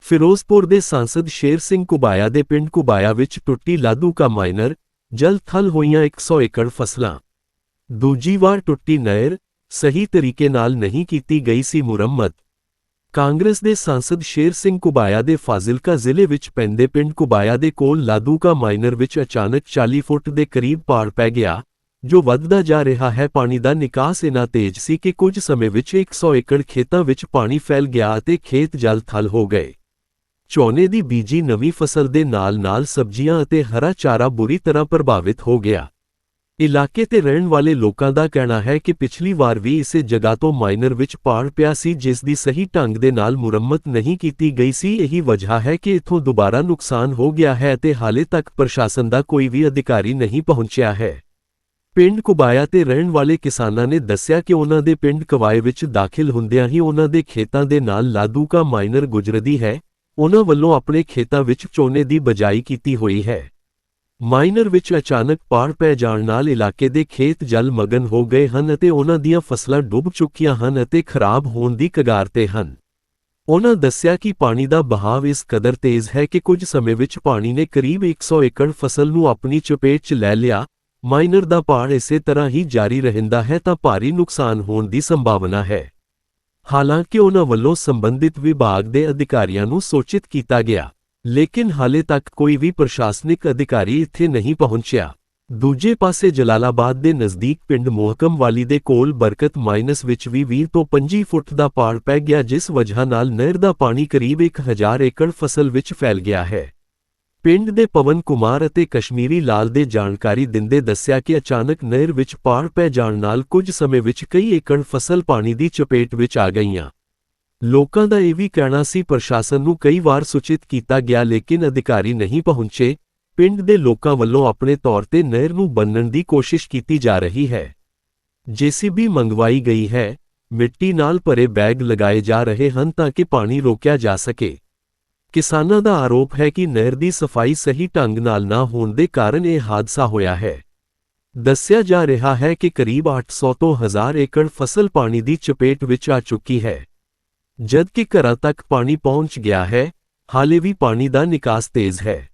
ਫਿਰੋਜ਼ਪੁਰ ਦੇ ਸਾਂਸਦ ਸ਼ੇਰ ਸਿੰਘ ਕੁਬਾਇਆ ਦੇ ਪਿੰਡ ਕੁਬਾਇਆ ਵਿੱਚ ਟੁੱਟੀ ਲਾਦੂ ਕਾ ਮਾਈਨਰ, ਜਲ ਥਲ ਹੋਈਆਂ 100 ਏਕੜ ਫਸਲਾਂ। ਦੂਜੀ ਵਾਰ ਟੁੱਟੀ ਨਹਿਰ ਸਹੀ ਤਰੀਕੇ ਨਾਲ ਨਹੀਂ ਕੀਤੀ ਗਈ ਸੀ ਮੁਰੰਮਤ। ਕਾਂਗਰਸ ਦੇ ਸਾਂਸਦ ਸ਼ੇਰ ਸਿੰਘ ਕੁਬਾਇਆ ਦੇ ਫਾਜ਼ਿਲਕਾ ਜ਼ਿਲ੍ਹੇ ਵਿੱਚ ਪੈਂਦੇ ਪਿੰਡ ਕੁਬਾਇਆ ਦੇ ਕੋਲ ਲਾਦੂਕਾ ਮਾਈਨਰ ਵਿੱਚ ਅਚਾਨਕ 40 ਫੁੱਟ ਦੇ ਕਰੀਬ ਪਾੜ ਪੈ ਗਿਆ, ਜੋ ਵੱਧਦਾ ਜਾ ਰਿਹਾ ਹੈ। ਪਾਣੀ ਦਾ ਨਿਕਾਸ ਇਨਾ ਤੇਜ਼ ਸੀ ਕਿ ਕੁਝ ਸਮੇਂ ਵਿੱਚ 100 ਏਕੜ ਖੇਤਾਂ ਵਿੱਚ ਪਾਣੀ ਫੈਲ ਗਿਆ ਅਤੇ ਖੇਤ ਜਲ ਥਲ ਹੋ ਗਏ। ਝੋਨੇ ਦੀ ਬੀਜੀ ਨਵੀਂ ਫਸਲ ਦੇ ਨਾਲ-ਨਾਲ ਸਬਜ਼ੀਆਂ ਅਤੇ ਹਰਾ ਚਾਰਾ ਬੁਰੀ ਤਰ੍ਹਾਂ ਪ੍ਰਭਾਵਿਤ ਹੋ ਗਿਆ। ਇਲਾਕੇ ਤੇ ਰਹਿਣ ਵਾਲੇ ਲੋਕਾਂ ਦਾ ਕਹਿਣਾ ਹੈ ਕਿ ਪਿਛਲੀ ਵਾਰ ਵੀ ਇਸੇ ਜਗ੍ਹਾ ਤੋਂ ਮਾਈਨਰ ਵਿੱਚ ਪਾੜ ਪਿਆ ਸੀ, ਜਿਸ ਦੀ ਸਹੀ ਢੰਗ ਦੇ ਨਾਲ ਮੁਰੰਮਤ ਨਹੀਂ ਕੀਤੀ ਗਈ ਸੀ। ਇਹੀ ਵਜ੍ਹਾ ਹੈ ਕਿ ਇਥੋਂ ਦੁਬਾਰਾ ਨੁਕਸਾਨ ਹੋ ਗਿਆ ਹੈ ਅਤੇ ਹਾਲੇ ਤੱਕ ਪ੍ਰਸ਼ਾਸਨ ਦਾ ਕੋਈ ਵੀ ਅਧਿਕਾਰੀ ਨਹੀਂ ਪਹੁੰਚਿਆ ਹੈ। ਪਿੰਡ ਕੁਬਾਇਆ ਤੇ ਰਹਿਣ ਵਾਲੇ ਕਿਸਾਨਾਂ ਨੇ ਦੱਸਿਆ ਕਿ ਉਹਨਾਂ ਦੇ ਪਿੰਡ ਕਵਾਏ ਵਿੱਚ ਦਾਖਲ ਹੁੰਦਿਆਂ ਹੀ ਉਹਨਾਂ ਦੇ ਖੇਤਾਂ ਦੇ ਨਾਲ ਲਾਦੂਕਾ ਮਾਈਨਰ ਗੁਜਰਦੀ ਹੈ। ਉਹਨਾਂ ਵੱਲੋਂ ਆਪਣੇ ਖੇਤਾਂ ਵਿੱਚ ਝੋਨੇ ਦੀ ਬਜਾਈ ਕੀਤੀ ਹੋਈ ਹੈ। ਮਾਈਨਰ ਵਿੱਚ ਅਚਾਨਕ ਪਾੜ ਪੈ ਜਾਣ ਨਾਲ ਇਲਾਕੇ ਦੇ ਖੇਤ ਜਲ ਮਗਨ ਹੋ ਗਏ ਹਨ ਅਤੇ ਉਹਨਾਂ ਦੀਆਂ ਫਸਲਾਂ ਡੁੱਬ ਚੁੱਕੀਆਂ ਹਨ ਅਤੇ ਖਰਾਬ ਹੋਣ ਦੀ ਕਗਾਰ ਤੇ ਹਨ। ਉਹਨਾਂ ਦੱਸਿਆ ਕਿ ਪਾਣੀ ਦਾ ਬਹਾਵ ਇਸ ਕਦਰ ਤੇਜ਼ ਹੈ ਕਿ ਕੁਝ ਸਮੇਂ ਵਿੱਚ ਪਾਣੀ ਨੇ ਕਰੀਬ 100 ਏਕੜ ਫਸਲ ਨੂੰ ਆਪਣੀ ਚਪੇਟ 'ਚ ਲੈ ਲਿਆ। ਮਾਈਨਰ ਦਾ ਪਾੜ ਇਸੇ ਤਰ੍ਹਾਂ ਹੀ ਜਾਰੀ ਰਹਿੰਦਾ ਹੈ ਤਾਂ ਭਾਰੀ ਨੁਕਸਾਨ ਹੋਣ ਦੀ ਸੰਭਾਵਨਾ ਹੈ। ਹਾਲਾਂਕਿ ਉਹਨਾਂ ਵੱਲੋਂ ਸੰਬੰਧਿਤ ਵਿਭਾਗ ਦੇ ਅਧਿਕਾਰੀਆਂ ਨੂੰ ਸੂਚਿਤ ਕੀਤਾ ਗਿਆ। ਲੇਕਿਨ ਹਾਲੇ ਤੱਕ ਕੋਈ ਵੀ ਪ੍ਰਸ਼ਾਸਨਿਕ ਅਧਿਕਾਰੀ ਇੱਥੇ ਨਹੀਂ ਪਹੁੰਚਿਆ। ਦੂਜੇ ਪਾਸੇ ਜਲਾਲਾਬਾਦ ਦੇ ਨਜ਼ਦੀਕ ਪਿੰਡ ਮੋਹਕਮ ਵਾਲੀ ਦੇ ਕੋਲ ਬਰਕਤ ਮਾਈਨਸ ਵਿੱਚ ਵੀ 20 ਤੋਂ 25 ਫੁੱਟ ਦਾ ਪਾੜ ਪੈ ਗਿਆ, ਜਿਸ ਵਜ੍ਹਾ ਨਾਲ ਨਹਿਰ ਦਾ ਪਾਣੀ ਕਰੀਬ 1000 ਏਕੜ ਫਸਲ ਵਿੱਚ ਫੈਲ ਗਿਆ ਹੈ। ਪਿੰਡ ਦੇ ਪਵਨ ਕੁਮਾਰ ਅਤੇ ਕਸ਼ਮੀਰੀ ਲਾਲ ਦੇ ਜਾਣਕਾਰੀ ਦਿੰਦੇ ਦੱਸਿਆ ਕਿ ਅਚਾਨਕ ਨਹਿਰ ਵਿੱਚ ਪਾੜ ਪੈ ਜਾਣ ਨਾਲ ਕੁਝ ਸਮੇਂ ਵਿੱਚ ਕਈ ਏਕੜ ਫਸਲ ਪਾਣੀ ਦੀ ਚਪੇਟ ਵਿੱਚ ਆ ਗਈਆਂ। ਲੋਕਾਂ ਦਾ ਇਹ ਵੀ ਕਹਿਣਾ ਸੀ, ਪ੍ਰਸ਼ਾਸਨ ਨੂੰ ਕਈ ਵਾਰ ਸੂਚਿਤ ਕੀਤਾ ਗਿਆ ਲੇਕਿਨ ਅਧਿਕਾਰੀ ਨਹੀਂ ਪਹੁੰਚੇ। ਪਿੰਡ ਦੇ ਲੋਕਾਂ ਵੱਲੋਂ ਆਪਣੇ ਤੌਰ ਤੇ ਨਹਿਰ ਨੂੰ ਬੰਨਣ ਦੀ ਕੋਸ਼ਿਸ਼ ਕੀਤੀ ਜਾ ਰਹੀ ਹੈ। ਜੀਸੀਬੀ ਮੰਗਵਾਈ ਗਈ ਹੈ। ਮਿੱਟੀ ਨਾਲ ਭਰੇ ਬੈਗ ਲਗਾਏ ਜਾ ਰਹੇ ਹਨ ਤਾਂ ਕਿ ਪਾਣੀ ਰੋਕਿਆ ਜਾ ਸਕੇ। ਕਿਸਾਨਾਂ ਦਾ ਆਰੋਪ ਹੈ ਕਿ ਨਹਿਰ ਦੀ ਸਫ਼ਾਈ ਸਹੀ ਢੰਗ ਨਾਲ ਨਾ ਹੋਣ ਦੇ ਕਾਰਨ ਇਹ ਹਾਦਸਾ ਹੋਇਆ ਹੈ। ਦੱਸਿਆ ਜਾ ਰਿਹਾ ਹੈ ਕਿ ਕਰੀਬ 800 ਤੋਂ 1000 ਏਕੜ ਫਸਲ ਪਾਣੀ ਦੀ ਚਪੇਟ ਵਿੱਚ ਆ ਚੁੱਕੀ ਹੈ। ਜਦਕਿ ਘਰਾਂ ਤੱਕ ਪਾਣੀ ਪਹੁੰਚ ਗਿਆ ਹੈ ਹਾਲੇ ਵੀ ਪਾਣੀ ਦਾ ਨਿਕਾਸ ਤੇਜ਼ ਹੈ।